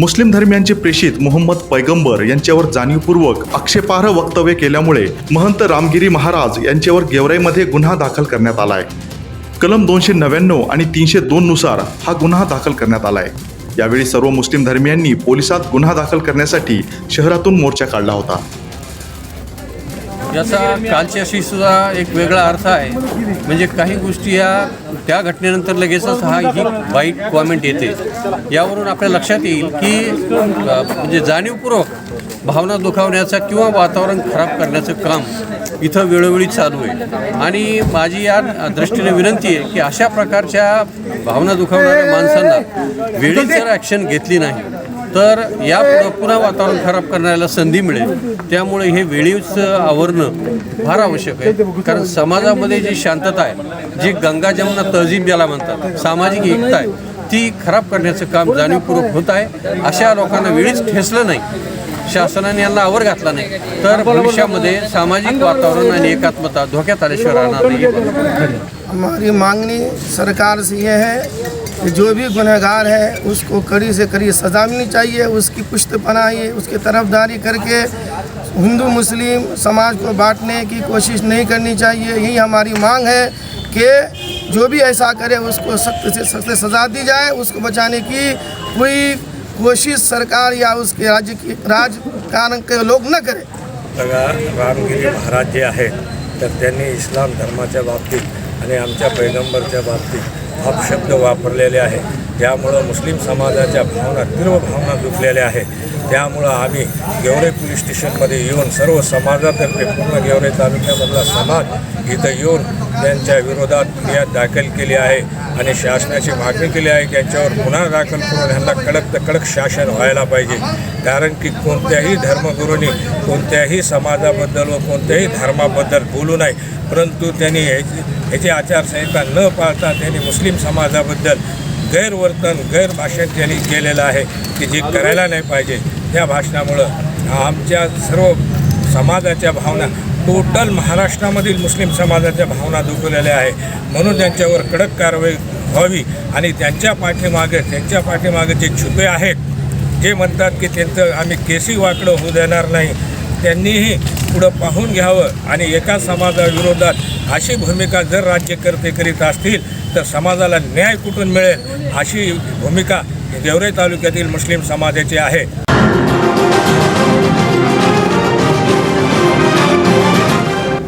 मुस्लिम धर्मियांचे प्रेषित मोहम्मद पैगंबर यांच्यावर जाणीवपूर्वक आक्षेपार्ह वक्तव्य केल्यामुळे महंत रामगिरी महाराज यांच्यावर गेवराईमध्ये गुन्हा दाखल करण्यात आलाय. कलम दोनशे नव्याण्णव आणि तीनशे दोन नुसार हा गुन्हा दाखल करण्यात आलाय. यावेळी सर्व मुस्लिम धर्मियांनी पोलिसात गुन्हा दाखल करण्यासाठी शहरातून मोर्चा काढला होता. याचा कालच्याशी सुद्धा एक वेगळा अर्थ आहे. म्हणजे काही गोष्टी या त्या घटनेनंतर लगेचच हा ही वाईट कॉमेंट येते. यावरून आपल्या लक्षात येईल की म्हणजे जाणीवपूर्वक भावना दुखावण्याचा किंवा वातावरण खराब करण्याचं काम इथं वेळोवेळी चालू आहे. आणि माझी या दृष्टीने विनंती आहे की अशा प्रकारच्या भावना दुखावणाऱ्या माणसांना वेळी जर ॲक्शन घेतली नाही. तर या पुन्हा वातावरण खराब करण्याला संधी मिळेल. त्यामुळे हे वेळीच आवरणं फार आवश्यक आहे. कारण समाजामध्ये जी शांतता आहे जी गंगा जमुना तहजीब ज्याला म्हणतात सामाजिक एकता आहे ती खराब करण्याचं काम जाणीवपूर्वक होत आहे. अशा लोकांना वेळीच ठेसलं नाही. शासनाने यांना आवर घातला नाही. तर भविष्यामध्ये सामाजिक वातावरण आणि एकात्मता धोक्यात आल्याशिवाय राहणार नाही. हमारी मांगनी सरकार से ये है कि जो भी गुनहगार है, उसको कड़ी से कड़ी सज़ा मिलनी चाहिए, उसकी पुश्त पनाही, उसकी तरफदारी करके हिंदू, मुस्लिम समाज को बांटने की कोशिश नहीं करनी चाहिए। यही हमारी मांग है कि जो भी ऐसा करे, उसको सख्त से सख्त सज़ा दी जाए, उसको बचाने की कोई कोशिश सरकार या उसके राज्य की, राजकारण के लोग न करें। रामगिरी महाराज जे तर त्यांनी इस्लाम धर्माच्या बाबतीत आणि आमच्या पैगंबरच्या बाबतीत अपशब्द वापरलेले आहे. त्यामुळं मुस्लिम समाजाच्या भावना तीव्र भावना दुखलेल्या आहे त्यामुळं आम्ही गेवरे पोलीस स्टेशनमध्ये येऊन सर्व समाजातर्फे पूर्ण गेवरे तालुक्यामधला समाज इथं येऊन त्यांच्या विरोधात फिर्याद दाखल केली आहे आणि शासनाची मागणी केली आहे की यांच्यावर गुन्हा दाखल करून ह्यांना कडक तर कडक शासन व्हायला पाहिजे. कारण की कोणत्याही धर्मगुरूंनी कोणत्याही समाजाबद्दल व कोणत्याही धर्माबद्दल बोलू नये. परंतु त्यांनी ह्याची ह्याची आचारसंहिता न पाळता त्यांनी मुस्लिम समाजाबद्दल गैरवर्तन गैरभाषण त्यांनी केलेलं आहे की जे करायला नाही पाहिजे त्या भाषणामुळं आमच्या सर्व समाजाच्या भावना टोटल महाराष्ट्रामधील मुस्लिम समाजाच्या भावना दुखवलेल्या आहे. म्हणून त्यांच्यावर कडक कारवाई व्हावी आणि त्यांच्या पाठीमागे त्यांच्या पाठीमागे जे छुपे आहेत जे म्हणतात की त्यांचं आम्ही केसी वाकडं होऊ देणार नाही त्यांनीही पुढं पाहून घ्यावं आणि एका समाजाविरोधात अशी भूमिका जर राज्यकर्ते करीत असतील तर समाजाला न्याय कुठून मिळेल अशी भूमिका देवरे तालुक्यातील मुस्लिम समाजाची आहे.